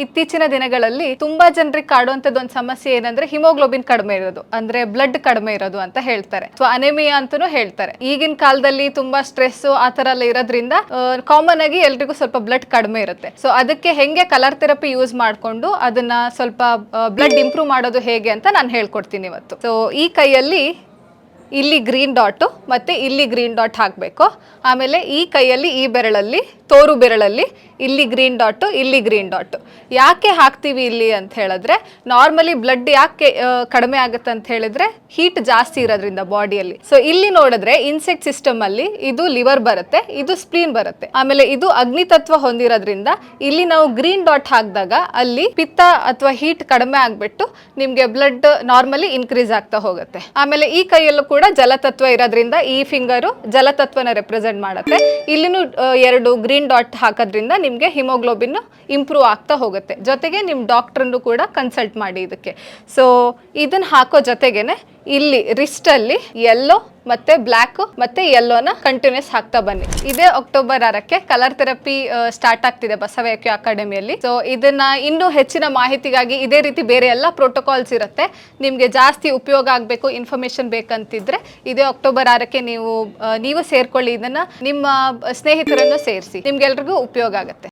ಇತ್ತೀಚಿನ ದಿನಗಳಲ್ಲಿ ತುಂಬಾ ಜನರಿಗೆ ಕಾಡುವಂತದ್ದು ಒಂದು ಸಮಸ್ಯೆ ಏನಂದ್ರೆ ಹಿಮೋಗ್ಲೋಬಿನ್ ಕಡಿಮೆ ಇರೋದು, ಅಂದ್ರೆ ಬ್ಲಡ್ ಕಡಿಮೆ ಇರೋದು ಅಂತ ಹೇಳ್ತಾರೆ. ಸೊ ಅನೆಮಿಯಾ ಅಂತಾನೂ ಹೇಳ್ತಾರೆ. ಈಗಿನ ಕಾಲದಲ್ಲಿ ತುಂಬಾ ಸ್ಟ್ರೆಸ್ ಆ ತರ ಎಲ್ಲ ಇರೋದ್ರಿಂದ ಕಾಮನ್ ಆಗಿ ಎಲ್ರಿಗೂ ಸ್ವಲ್ಪ ಬ್ಲಡ್ ಕಡಿಮೆ ಇರುತ್ತೆ. ಸೊ ಅದಕ್ಕೆ ಹೆಂಗೆ ಕಲರ್ ಥೆರಪಿ ಯೂಸ್ ಮಾಡಿಕೊಂಡು ಅದನ್ನ ಸ್ವಲ್ಪ ಬ್ಲಡ್ ಇಂಪ್ರೂವ್ ಮಾಡೋದು ಹೇಗೆ ಅಂತ ನಾನು ಹೇಳ್ಕೊಡ್ತೀನಿ ಇವತ್ತು. ಸೊ ಈ ಕೈಯಲ್ಲಿ ಇಲ್ಲಿ ಗ್ರೀನ್ ಡಾಟು ಮತ್ತೆ ಇಲ್ಲಿ ಗ್ರೀನ್ ಡಾಟ್ ಹಾಕಬೇಕು. ಆಮೇಲೆ ಈ ಕೈಯಲ್ಲಿ ಈ ಬೆರಳಲ್ಲಿ ತೋರು ಬೆರಳಲ್ಲಿ ಇಲ್ಲಿ ಗ್ರೀನ್ ಡಾಟು, ಇಲ್ಲಿ ಗ್ರೀನ್ ಡಾಟು. ಯಾಕೆ ಹಾಕ್ತೀವಿ ಇಲ್ಲಿ ಅಂತ ಹೇಳಿದ್ರೆ, ನಾರ್ಮಲಿ ಬ್ಲಡ್ ಯಾಕೆ ಕಡಿಮೆ ಆಗುತ್ತೆ ಅಂತ ಹೇಳಿದ್ರೆ, ಹೀಟ್ ಜಾಸ್ತಿ ಇರೋದ್ರಿಂದ ಬಾಡಿಯಲ್ಲಿ. ಸೊ ಇಲ್ಲಿ ನೋಡಿದ್ರೆ ಇನ್ಸೆಕ್ಟ್ ಸಿಸ್ಟಮ್ ಅಲ್ಲಿ ಇದು ಲಿವರ್ ಬರುತ್ತೆ, ಇದು ಸ್ಪ್ಲೀನ್ ಬರುತ್ತೆ. ಆಮೇಲೆ ಇದು ಅಗ್ನಿ ತತ್ವ ಹೊಂದಿರೋದ್ರಿಂದ ಇಲ್ಲಿ ನಾವು ಗ್ರೀನ್ ಡಾಟ್ ಹಾಕಿದಾಗ ಅಲ್ಲಿ ಪಿತ್ತ ಅಥವಾ ಹೀಟ್ ಕಡಿಮೆ ಆಗ್ಬಿಟ್ಟು ನಿಮ್ಗೆ ಬ್ಲಡ್ ನಾರ್ಮಲಿ ಇನ್ಕ್ರೀಸ್ ಆಗ್ತಾ ಹೋಗುತ್ತೆ. ಆಮೇಲೆ ಈ ಕೈಯಲ್ಲೂ ಕೂಡ ಜಲತತ್ವ ಇರೋದ್ರಿಂದ ಈ ಫಿಂಗರು ಜಲತತ್ವನ ರೆಪ್ರೆಸೆಂಟ್ ಮಾಡುತ್ತೆ. ಇಲ್ಲಿನೂ ಎರಡು ಗ್ರೀನ್ ಡಾಟ್ ಹಾಕೋದ್ರಿಂದ ನಿಮಗೆ ಹಿಮೋಗ್ಲೋಬಿನ್ ಇಂಪ್ರೂವ್ ಆಗ್ತಾ ಹೋಗುತ್ತೆ. ಜೊತೆಗೆ ನಿಮ್ಮ ಡಾಕ್ಟ್ರನ್ನು ಕೂಡ ಕನ್ಸಲ್ಟ್ ಮಾಡಿ ಇದಕ್ಕೆ. ಸೊ ಇದನ್ನು ಹಾಕೋ ಜೊತೆಗೇನೆ ಇಲ್ಲಿ ರಿಸ್ಟ್ ಅಲ್ಲಿ ಯೆಲ್ಲೋ ಮತ್ತೆ ಬ್ಲ್ಯಾಕ್ ಮತ್ತೆ ಯೆಲ್ಲೋನ ಕಂಟಿನ್ಯೂಸ್ ಹಾಕ್ತಾ ಬನ್ನಿ. ಇದೇ ಅಕ್ಟೋಬರ್ ಆರಕ್ಕೆ ಕಲರ್ ಥೆರಪಿ ಸ್ಟಾರ್ಟ್ ಆಗ್ತಿದೆ ಬಸವಯಕ್ಕೆ ಅಕಾಡೆಮಿಯಲ್ಲಿ. ಸೊ ಇದನ್ನ ಇನ್ನೂ ಹೆಚ್ಚಿನ ಮಾಹಿತಿಗಾಗಿ ಇದೇ ರೀತಿ ಬೇರೆ ಎಲ್ಲ ಪ್ರೋಟೋಕಾಲ್ಸ್ ಇರುತ್ತೆ. ನಿಮಗೆ ಜಾಸ್ತಿ ಉಪಯೋಗ ಆಗಬೇಕು ಇನ್ಫಾರ್ಮೇಶನ್ ಬೇಕಂತಿದ್ರೆ ಇದೇ ಅಕ್ಟೋಬರ್ ಆರಕ್ಕೆ ನೀವು ನೀವು ಸೇರ್ಕೊಳ್ಳಿ. ಇದನ್ನ ನಿಮ್ಮ ಸ್ನೇಹಿತರನ್ನು ಸೇರಿಸಿ. ನಿಮ್ಗೆಲ್ರಿಗೂ ಉಪಯೋಗ ಆಗುತ್ತೆ.